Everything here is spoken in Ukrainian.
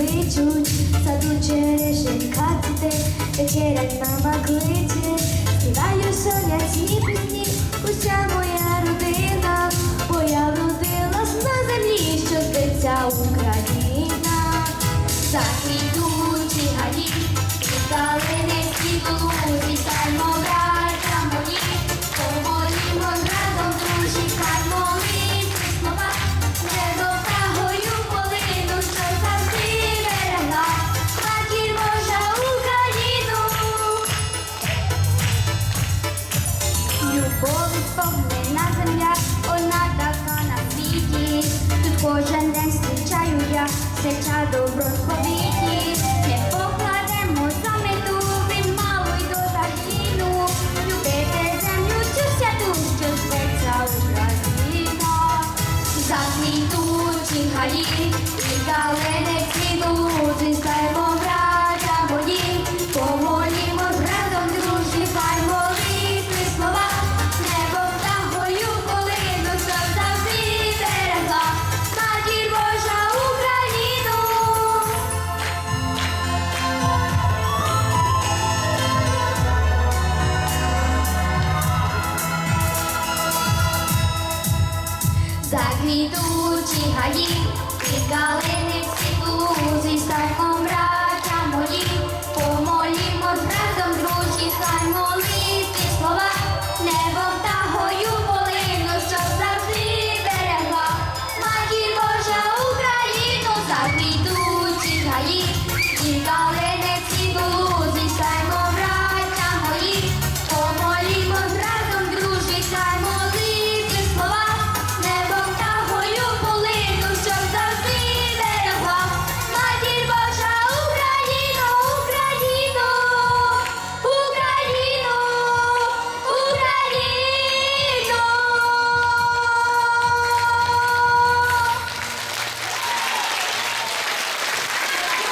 кличуть, саду черешенька цвіте, вечерять мама кличе, співаю сонячні пісні, уся моя родина, бо я вродилась на землі, що зветься Україна. Заквітучі гаї, і Любові сповнена земля, вона така на світі. Тут кожен день зустрічаю я, серця добро сповіті. Не покладемо за мету від малої до. Любити землю цю святу, що зветься Україна. Заквітучі гаї, і калини цвітуть, зіскаємо браття Заквітучі гаї, і калини всі стайком брат.